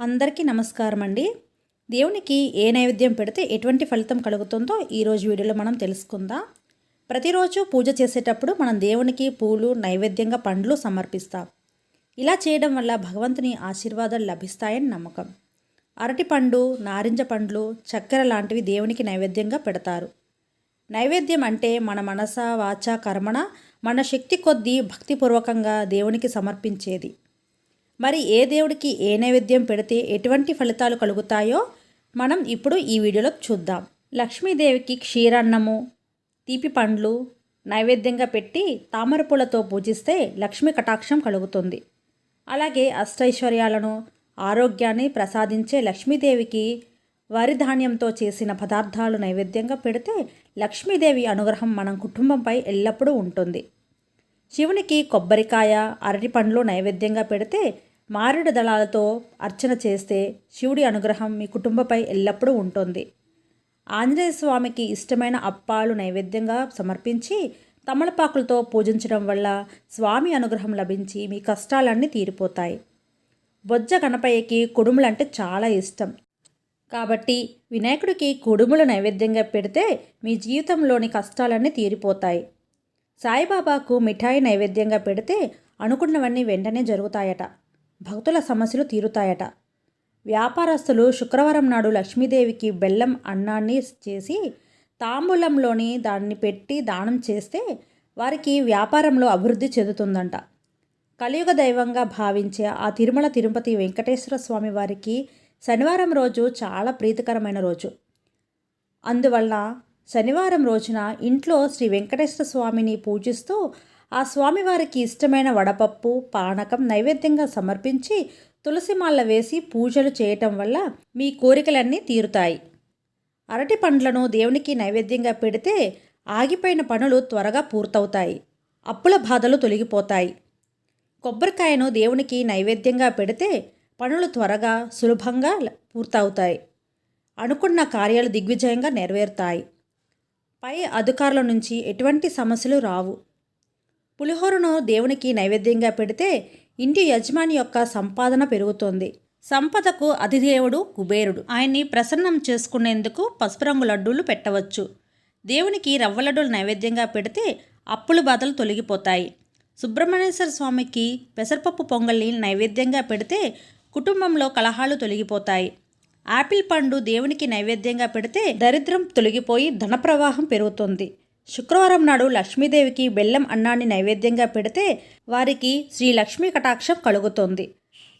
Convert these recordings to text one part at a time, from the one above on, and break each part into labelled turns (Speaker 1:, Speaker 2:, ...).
Speaker 1: అందరికీ నమస్కారం అండి దేవునికి ఏ నైవేద్యం పెడితే ఎటువంటి ఫలితం కలుగుతుందో ఈరోజు వీడియోలో మనం తెలుసుకుందాం. ప్రతిరోజు పూజ చేసేటప్పుడు మనం దేవునికి పూలు నైవేద్యంగా పండ్లు సమర్పిస్తాం. ఇలా చేయడం వల్ల భగవంతుని ఆశీర్వాదాలు లభిస్తాయని నమ్మకం. అరటి పండు నారింజ పండ్లు చక్కెర లాంటివి దేవునికి నైవేద్యంగా పెడతారు. నైవేద్యం అంటే మన మనస వాచ కర్మణ మన శక్తి కొద్దీ భక్తిపూర్వకంగా దేవునికి సమర్పించేది. మరి ఏ దేవుడికి ఏ నైవేద్యం పెడితే ఎటువంటి ఫలితాలు కలుగుతాయో మనం ఇప్పుడు ఈ వీడియోలో చూద్దాం. లక్ష్మీదేవికి క్షీరాన్నము తీపి పండ్లు నైవేద్యంగా పెట్టి తామర పూలతో పూజిస్తే లక్ష్మీ కటాక్షం కలుగుతుంది. అలాగే అష్టైశ్వర్యాలను ఆరోగ్యాన్ని ప్రసాదించే లక్ష్మీదేవికి వరి ధాన్యంతో చేసిన పదార్థాలు నైవేద్యంగా పెడితే లక్ష్మీదేవి అనుగ్రహం మన కుటుంబంపై ఎల్లప్పుడూ ఉంటుంది. శివునికి కొబ్బరికాయ అరటి పండ్లు నైవేద్యంగా పెడితే మారేడు దళాలతో అర్చన చేస్తే శివుడి అనుగ్రహం మీ కుటుంబపై ఎల్లప్పుడూ ఉంటుంది. ఆంజనేయ స్వామికి ఇష్టమైన అప్పాలు నైవేద్యంగా సమర్పించి తమలపాకులతో పూజించడం వల్ల స్వామి అనుగ్రహం లభించి మీ కష్టాలన్నీ తీరిపోతాయి. బొజ్జ గణపయ్యకి కుడుములంటే చాలా ఇష్టం. కాబట్టి వినాయకుడికి కుడుములు నైవేద్యంగా పెడితే మీ జీవితంలోని కష్టాలన్నీ తీరిపోతాయి. సాయిబాబాకు మిఠాయి నైవేద్యంగా పెడితే అనుకున్నవన్నీ వెంటనే జరుగుతాయట. భక్తుల సమస్యలు తీరుతాయట. వ్యాపారస్తులు శుక్రవారం నాడు లక్ష్మీదేవికి బెల్లం అన్నాన్ని చేసి తాంబూలంలోని దాన్ని పెట్టి దానం చేస్తే వారికి వ్యాపారంలో అభివృద్ధి చెందుతుందంట. కలియుగ దైవంగా భావించే ఆ తిరుమల తిరుపతి వెంకటేశ్వర స్వామి వారికి శనివారం రోజు చాలా ప్రీతికరమైన రోజు. అందువల్ల శనివారం రోజున ఇంట్లో శ్రీ వెంకటేశ్వర స్వామిని పూజిస్తూ ఆ స్వామివారికి ఇష్టమైన వడపప్పు పానకం నైవేద్యంగా సమర్పించి తులసిమాల వేసి పూజలు చేయటం వల్ల మీ కోరికలన్నీ తీరుతాయి. అరటి పండ్లను దేవునికి నైవేద్యంగా పెడితే ఆగిపోయిన పనులు త్వరగా పూర్తవుతాయి. అప్పుల బాధలు తొలగిపోతాయి. కొబ్బరికాయను దేవునికి నైవేద్యంగా పెడితే పనులు త్వరగా సులభంగా పూర్తవుతాయి. అనుకున్న కార్యాలు దిగ్విజయంగా నెరవేరుతాయి. పై అధికారుల నుంచి ఎటువంటి సమస్యలు రావు. పులిహోరను దేవునికి నైవేద్యంగా పెడితే ఇంటి యజమాని యొక్క సంపాదన పెరుగుతుంది. సంపదకు అధిదేవుడు కుబేరుడు. ఆయన్ని ప్రసన్నం చేసుకునేందుకు పసుపు రంగు లడ్డూలు పెట్టవచ్చు. దేవునికి రవ్వ లడ్డూలు నైవేద్యంగా పెడితే అప్పుల బాధలు తొలగిపోతాయి. సుబ్రహ్మణ్యేశ్వర స్వామికి పెసరపప్పు పొంగల్ని నైవేద్యంగా పెడితే కుటుంబంలో కలహాలు తొలగిపోతాయి. ఆపిల్ పండు దేవునికి నైవేద్యంగా పెడితే దరిద్రం తొలగిపోయి ధన ప్రవాహం పెరుగుతుంది. శుక్రవారం నాడు లక్ష్మీదేవికి బెల్లం అన్నాన్ని నైవేద్యంగా పెడితే వారికి శ్రీ లక్ష్మీ కటాక్షం కలుగుతుంది.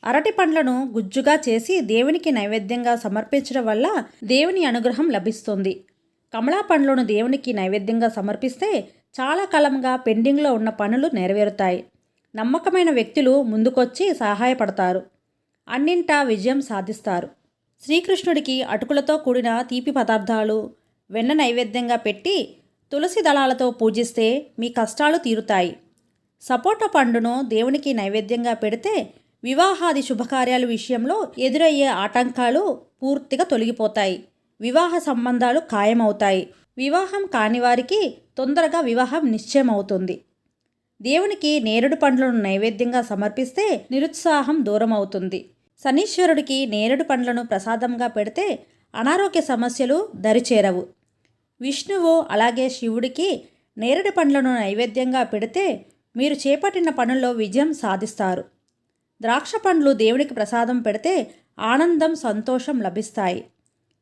Speaker 1: అరటి పండ్లను గుజ్జుగా చేసి దేవునికి నైవేద్యంగా సమర్పించడం వల్ల దేవుని అనుగ్రహం లభిస్తుంది. కమలా పండ్లను దేవునికి నైవేద్యంగా సమర్పిస్తే చాలా కాలంగా పెండింగ్లో ఉన్న పనులు నెరవేరుతాయి. నమ్మకమైన వ్యక్తులు ముందుకొచ్చి సహాయపడతారు. అన్నింటా విజయం సాధిస్తారు. శ్రీకృష్ణుడికి అటుకులతో కూడిన తీపి పదార్థాలు వెన్న నైవేద్యంగా పెట్టి తులసి దళాలతో పూజిస్తే మీ కష్టాలు తీరుతాయి. సపోటా పండును దేవునికి నైవేద్యంగా పెడితే వివాహాది శుభకార్యాల విషయంలో ఎదురయ్యే ఆటంకాలు పూర్తిగా తొలగిపోతాయి. వివాహ సంబంధాలు ఖాయమవుతాయి. వివాహం కాని వారికి తొందరగా వివాహం నిశ్చయమవుతుంది. దేవునికి నేరుడు పండ్లను నైవేద్యంగా సమర్పిస్తే నిరుత్సాహం దూరం అవుతుంది శనీశ్వరుడికి నేరుడు పండ్లను ప్రసాదంగా పెడితే అనారోగ్య సమస్యలు దరిచేరవు. విష్ణువు అలాగే శివుడికి నేరేడు పండ్లను నైవేద్యంగా పెడితే మీరు చేపట్టిన పనుల్లో విజయం సాధిస్తారు. ద్రాక్ష పండ్లు దేవునికి ప్రసాదం పెడితే ఆనందం సంతోషం లభిస్తాయి.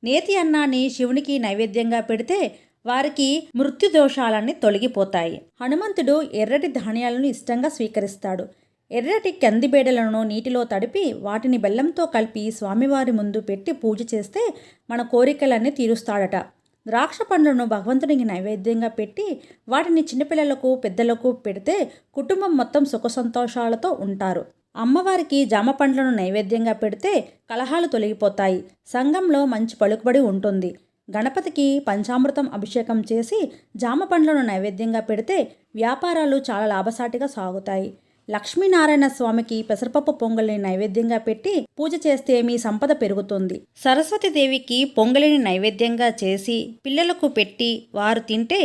Speaker 1: నేతి అన్నాన్ని శివునికి నైవేద్యంగా పెడితే వారికి మృత్యు దోషాలన్నీ తొలగిపోతాయి. హనుమంతుడు ఎర్రటి ధాన్యాలను ఇష్టంగా స్వీకరిస్తాడు. ఎర్రటి కందిబేడలను నీటిలో తడిపి వాటిని బెల్లంతో కలిపి స్వామివారి ముందు పెట్టి పూజ చేస్తే మన కోరికలన్నీ తీరుస్తాడట. ద్రాక్ష పండ్లను భగవంతునికి నైవేద్యంగా పెట్టి వాటిని చిన్నపిల్లలకు పెద్దలకు పెడితే కుటుంబం మొత్తం సుఖ సంతోషాలతో ఉంటారు. అమ్మవారికి జామ పండ్లను నైవేద్యంగా పెడితే కలహాలు తొలగిపోతాయి. సంఘంలో మంచి పలుకుబడి ఉంటుంది. గణపతికి పంచామృతం అభిషేకం చేసి జామ పండ్లను నైవేద్యంగా పెడితే వ్యాపారాలు చాలా లాభసాటిగా సాగుతాయి. లక్ష్మీనారాయణ స్వామికి పెసరపప్పు పొంగలిని నైవేద్యంగా పెట్టి పూజ చేస్తే మీ సంపద పెరుగుతుంది. సరస్వతీదేవికి పొంగలిని నైవేద్యంగా చేసి పిల్లలకు పెట్టి వారు తింటే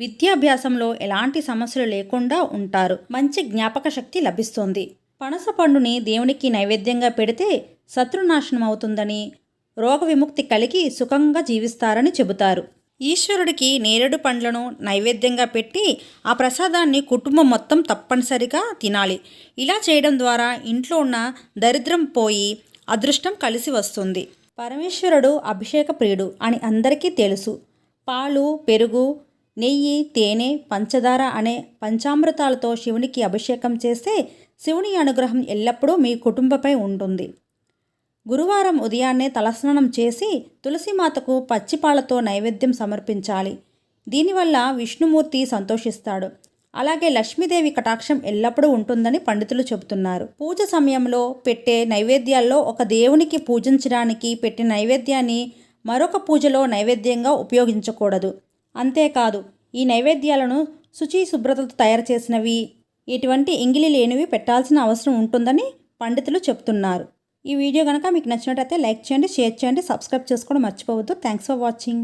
Speaker 1: విద్యాభ్యాసంలో ఎలాంటి సమస్యలు లేకుండా ఉంటారు. మంచి జ్ఞాపక శక్తి లభిస్తుంది. పనస పండుని దేవునికి నైవేద్యంగా పెడితే శత్రునాశనం అవుతుందని రోగ విముక్తి కలిగి సుఖంగా జీవిస్తారని చెబుతారు. ఈశ్వరుడికి నేరేడు పండ్లను నైవేద్యంగా పెట్టి ఆ ప్రసాదాన్ని కుటుంబం మొత్తం తప్పనిసరిగా తినాలి. ఇలా చేయడం ద్వారా ఇంట్లో ఉన్న దరిద్రం పోయి అదృష్టం కలిసి వస్తుంది. పరమేశ్వరుడు అభిషేక ప్రియుడు అని అందరికీ తెలుసు. పాలు పెరుగు నెయ్యి తేనె పంచదార అనే పంచామృతాలతో శివునికి అభిషేకం చేస్తే శివుని అనుగ్రహం ఎల్లప్పుడూ మీ కుటుంబపై ఉంటుంది. గురువారం ఉదయాన్నే తలస్నానం చేసి తులసిమాతకు పచ్చిపాలతో నైవేద్యం సమర్పించాలి. దీనివల్ల విష్ణుమూర్తి సంతోషిస్తాడు. అలాగే లక్ష్మీదేవి కటాక్షం ఎల్లప్పుడూ ఉంటుందని పండితులు చెబుతున్నారు. పూజ సమయంలో పెట్టే నైవేద్యాల్లో ఒక దేవునికి పూజించడానికి పెట్టిన నైవేద్యాన్ని మరొక పూజలో నైవేద్యంగా ఉపయోగించకూడదు. అంతేకాదు ఈ నైవేద్యాలను శుచి శుభ్రతతో తయారు చేసినవి ఇటువంటి ఎంగిలి లేనివి పెట్టాల్సిన అవసరం ఉంటుందని పండితులు చెప్తున్నారు ఈ వీడియో కనుక మీకు నచ్చినట్టయితే లైక్ చేయండి షేర్ చేయండి సబ్స్క్రైబ్ చేసుకోవడం మర్చిపోవద్దు. Thanks for watching